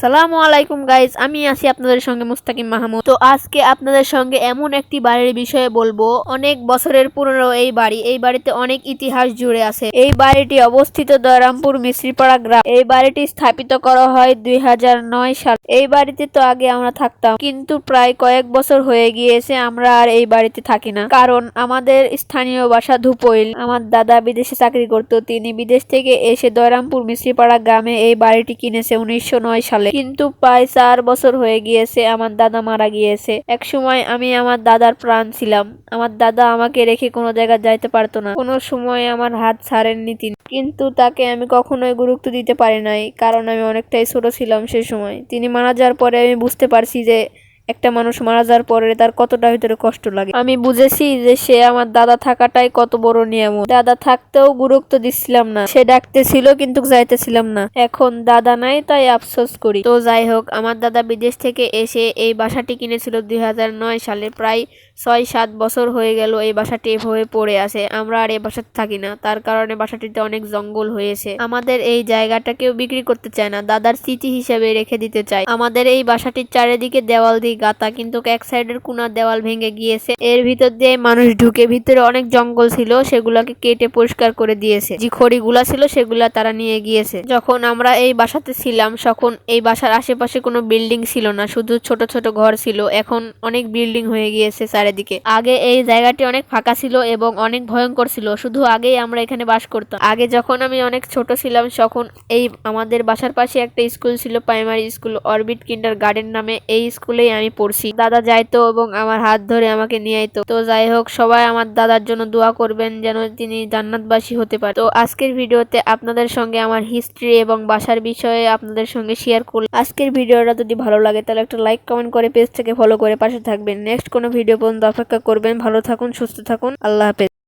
আসসালামু আলাইকুম গাইজ আমি আছি আপনাদের সঙ্গে মুস্তাকিম মাহমুদ। তো আজকে আপনাদের সঙ্গে এমন একটি বাড়ির বিষয়ে বলব। অনেক বছরের পুরনো এই বাড়ি। এই বাড়িতে অনেক ইতিহাস জুড়ে আছে। এই বাড়িটি অবস্থিত দয়রামপুর মিশ্রিপাড়া গ্রাম। এই বাড়িটি স্থাপিত করা হয় দুই হাজার নয় সাল। এই বাড়িতে তো আগে আমরা থাকতাম। কিন্তু প্রায় কয়েক বছর হয়ে গিয়েছে আমরা আর এই বাড়িতে থাকি না। কারণ আমাদের স্থানীয় বাসা ধুপইল। আমার দাদা বিদেশে চাকরি করতো। তিনি বিদেশ থেকে এসে দয়রামপুর মিশ্রিপাড়া গ্রামে এই বাড়িটি কিনেছে উনিশশো নয় সালে। কিন্তু প্রায় চার বছর হয়ে গিয়েছে আমার দাদা মারা গিয়েছে। এক সময় আমি আমার দাদার প্রাণ ছিলাম। আমার দাদা আমাকে রেখে কোনো জায়গায় যাইতে পারতো না। কোনো সময় আমার হাত ছাড়েননি তিনি। কিন্তু তাকে আমি কখনোই গুরুত্ব দিতে পারি নাই, কারণ আমি অনেকটাই ছোট ছিলাম সে সময়। তিনি মারা যাওয়ার পরে আমি বুঝতে পারছি যে একটা মানুষ মারা যাওয়ার পরে তার কতটা ভিতরে কষ্ট লাগে। আমি বুঝেছি যে সে আমার দাদা থাকাটাই কত বড় নিয়ামত। দাদা থাকতেও গুরুত্ব দিচ্ছিলাম না। সে ডাকতেছিল কিন্তু যাইতেছিলাম না। এখন দাদা নাই, তাই আফসোস করি। তো যাই হোক, আমার দাদা বিদেশ থেকে এসে এই বাসাটি কিনেছিল দুই সালে। প্রায় ছয় সাত বছর হয়ে গেল এই বাসাটি এভাবে পড়ে আছে। আমরা আর এই বাসাতে থাকি না। তার কারণে বাসাটিতে অনেক জঙ্গল হয়েছে। আমাদের এই জায়গাটা কেউ বিক্রি করতে চায় না। দাদার স্মৃতি হিসেবে রেখে দিতে চায় আমাদের এই বাসাটির চারিদিকে দেওয়াল দিয়ে গাতা, কিন্তু এক সাইডের কোনার দেওয়াল ভেঙে গিয়েছে। এর ভিতর দিয়ে মানুষ ঢুকে, ভিতরে অনেক জঙ্গল ছিল, সেগুলোকে কেটে পরিষ্কার করে দিয়েছে। যে খড়িগুলা ছিল, সেগুলা তারা নিয়ে গিয়েছে। যখন আমরা এই বাসাতে ছিলাম, তখন এই বাসার আশেপাশে কোনো বিল্ডিং ছিল না, শুধু ছোট ছোট ঘর ছিল। এখন অনেক বিল্ডিং হয়ে গিয়েছে চারিদিকে। আগে এই জায়গাটি অনেক ফাঁকা ছিল এবং অনেক ভয়ঙ্কর ছিল। শুধু আগেই আমরা এখানে বাস করতাম। আগে যখন আমি অনেক ছোট ছিলাম, তখন এই আমাদের বাসার পাশে একটা স্কুল ছিল, primary school, orbit kindergarten নামে। এই স্কুলেই আমি পড়ছি। দাদা যাইতো এবং আমার হাত ধরে আমাকে নিয়ে আইতো। তো যাই হোক, সবাই আমার দাদার জন্য দোয়া করবেন যেন তিনি জান্নাতবাসী হতে পারে। তো আজকের ভিডিওতে আপনাদের সঙ্গে আমার হিস্ট্রি এবং বাসার বিষয়ে আপনাদের সঙ্গে শেয়ার করলাম। আজকের ভিডিওটা যদি ভালো লাগে, তাহলে একটা লাইক কমেন্ট করে পেজ থেকে ফলো করে পাশে থাকবেন। নেক্সট কোনো ভিডিও পর্যন্ত অপেক্ষা করবেন। ভালো থাকুন, সুস্থ থাকুন। আল্লাহ হাফেজ।